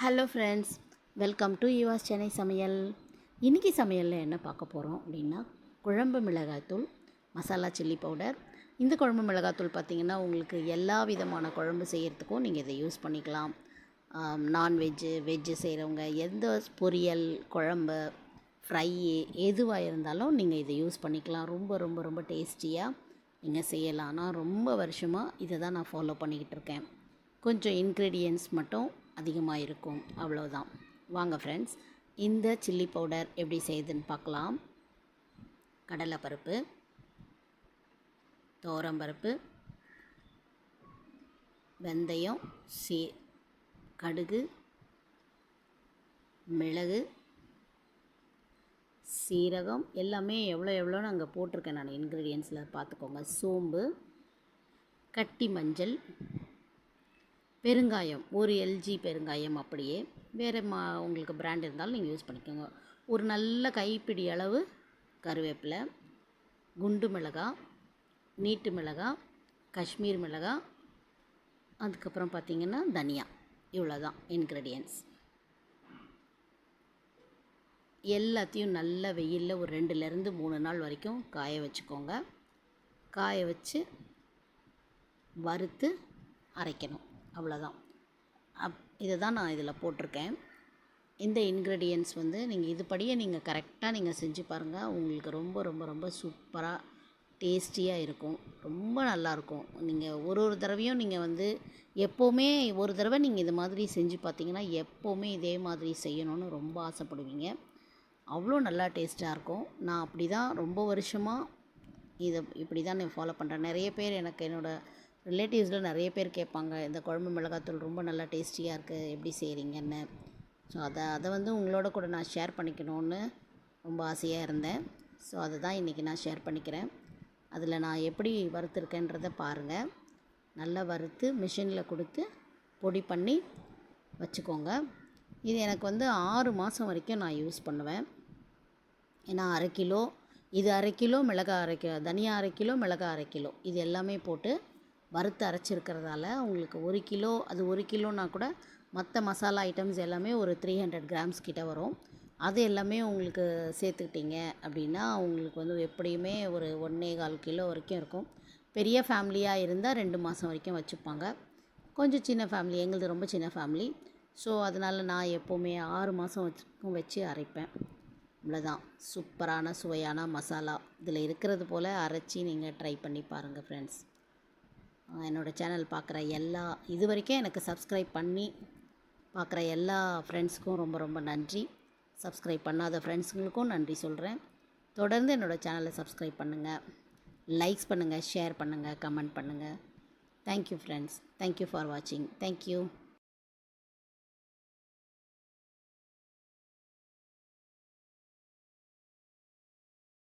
Hello friends welcome to Yuvas Chennai Samayal இன்றைக்கி சமையலில் என்ன பார்க்க போகிறோம் அப்படின்னா குழம்பு மிளகாய்த்தூள் மசாலா சில்லி பவுடர். இந்த குழம்பு மிளகாய்த்தூள் பார்த்திங்கன்னா உங்களுக்கு எல்லா விதமான குழம்பு செய்கிறதுக்கும் நீங்கள் இதை யூஸ் பண்ணிக்கலாம். நான்வெஜ்ஜு வெஜ்ஜு செய்கிறவங்க எந்த பொரியல் குழம்பு ஃப்ரை எதுவாக இருந்தாலும் நீங்கள் இதை யூஸ் பண்ணிக்கலாம். ரொம்ப ரொம்ப ரொம்ப டேஸ்டியாக நீங்கள் செய்யலாம். நான் ரொம்ப வருஷமாக இதை தான் நான் ஃபாலோ பண்ணிக்கிட்டு இருக்கேன். கொஞ்சம் இன்க்ரீடியன்ஸ் மட்டும் அதிகமாக இருக்கும் அவ்வளோதான் வாங்க ஃப்ரெண்ட்ஸ் இந்த சில்லி பவுடர் எப்படி செய்யுதுன்னு பார்க்கலாம். கடலைப்பருப்பு பருப்பு வெந்தயம் சீ கடுகு மிளகு சீரகம் எல்லாமே எவ்வளோ எவ்வளோ அங்கே போட்டிருக்கேன். நான் இன்க்ரீடியன்ஸில் பார்த்துக்கோங்க. சோம்பு கட்டி மஞ்சள் பெருங்காயம் ஒரு எல்ஜி பெருங்காயம் அப்படியே. வேறு மா உங்களுக்கு பிராண்ட் இருந்தாலும் நீங்கள் யூஸ் பண்ணிக்கோங்க. ஒரு நல்ல கைப்பிடி அளவு கருவேப்பிலை குண்டு மிளகா நீட்டு மிளகா காஷ்மீர் மிளகா அதுக்கப்புறம் பார்த்திங்கன்னா தனியா. இவ்வளோ தான் இன்க்ரீடியன்ஸ் எல்லாத்தையும் நல்ல வெயிலில் ஒரு ரெண்டுலேருந்து மூணு நாள் வரைக்கும் காய வச்சுக்கோங்க. காய வச்சு வறுத்து அரைக்கணும். அவ்வளோதான் அப் இதை தான் நான் இதில் போட்டிருக்கேன். இந்த இன்க்ரீடியன்ஸ் வந்து நீங்கள் இதுபடியே நீங்கள் கரெக்டாக நீங்கள் செஞ்சு பாருங்கள் உங்களுக்கு ரொம்ப ரொம்ப ரொம்ப சூப்பராக டேஸ்டியாக இருக்கும். ரொம்ப நல்லாயிருக்கும் நீங்கள் ஒரு ஒரு தடவையும் நீங்கள் வந்து எப்போவுமே ஒரு தடவை நீங்கள் இது மாதிரி செஞ்சு பார்த்தீங்கன்னா எப்போவுமே இதே மாதிரி செய்யணும்னு ரொம்ப ஆசைப்படுவீங்க. அவ்வளோ நல்லா டேஸ்ட்டாக இருக்கும். நான் அப்படி தான் ரொம்ப வருஷமாக இதை இப்படி தான் நான் ஃபாலோ பண்ணுறேன் நிறைய பேர் எனக்கு என்னோடய ரிலேட்டிவ்ஸில் நிறைய பேர் கேட்பாங்க இந்த குழம்பு மிளகாத்தூள் ரொம்ப நல்லா டேஸ்டியாக இருக்குது எப்படி செய்கிறீங்கன்னு ஸோ அதை அதை வந்து உங்களோட கூட நான் ஷேர் பண்ணிக்கணும்னு ரொம்ப ஆசையாக இருந்தேன். ஸோ அதை தான் இன்றைக்கி நான் ஷேர் பண்ணிக்கிறேன். அதில் நான் எப்படி வறுத்துருக்கேன்றதை பாருங்கள் நல்லா வறுத்து மிஷினில் கொடுத்து பொடி பண்ணி வச்சுக்கோங்க. இது எனக்கு வந்து ஆறு மாதம் வரைக்கும் நான் யூஸ் பண்ணுவேன். ஏன்னா அரை கிலோ இது அரை கிலோ மிளகாய் அரை கிலோ தனியா அரை கிலோ மிளகாய் அரை கிலோ இது எல்லாமே போட்டு வறுத்து அரைச்சிருக்கிறதால உங்களுக்கு ஒரு கிலோ அது ஒரு கிலோனா கூட மற்ற மசாலா ஐட்டம்ஸ் எல்லாமே ஒரு த்ரீ ஹண்ட்ரட் கிராம்ஸ் கிட்ட வரும். அது எல்லாமே உங்களுக்கு சேர்த்துக்கிட்டிங்க அப்படின்னா உங்களுக்கு வந்து எப்படியுமே ஒரு ஒன்றே கால் கிலோ வரைக்கும் இருக்கும். பெரிய ஃபேமிலியாக இருந்தால் ரெண்டு மாதம் வரைக்கும் வச்சுப்பாங்க. கொஞ்சம் சின்ன ஃபேமிலி எங்களது ரொம்ப சின்ன ஃபேமிலி ஸோ அதனால் நான் எப்போவுமே ஆறு மாதம் வச்சுக்கும் வச்சு அரைப்பேன். இவ்வளோதான் சூப்பரான சுவையான மசாலா. இதில் இருக்கிறது போல் அரைச்சி நீங்கள் ட்ரை பண்ணி பாருங்கள் ஃப்ரெண்ட்ஸ் என்னோடய சேனல் பார்க்குற எல்லா இது வரைக்கும் எனக்கு சப்ஸ்கிரைப் பண்ணி பார்க்குற எல்லா ஃப்ரெண்ட்ஸுக்கும் ரொம்ப ரொம்ப நன்றி. சப்ஸ்கிரைப் பண்ணாத ஃப்ரெண்ட்ஸுங்களுக்கும் நன்றி சொல்கிறேன் தொடர்ந்து என்னோடய சேனலை சப்ஸ்கிரைப் பண்ணுங்கள் லைக்ஸ் பண்ணுங்கள் ஷேர் பண்ணுங்கள் கமெண்ட் பண்ணுங்கள் thank you friends thank you for வாட்சிங் தேங்க்யூ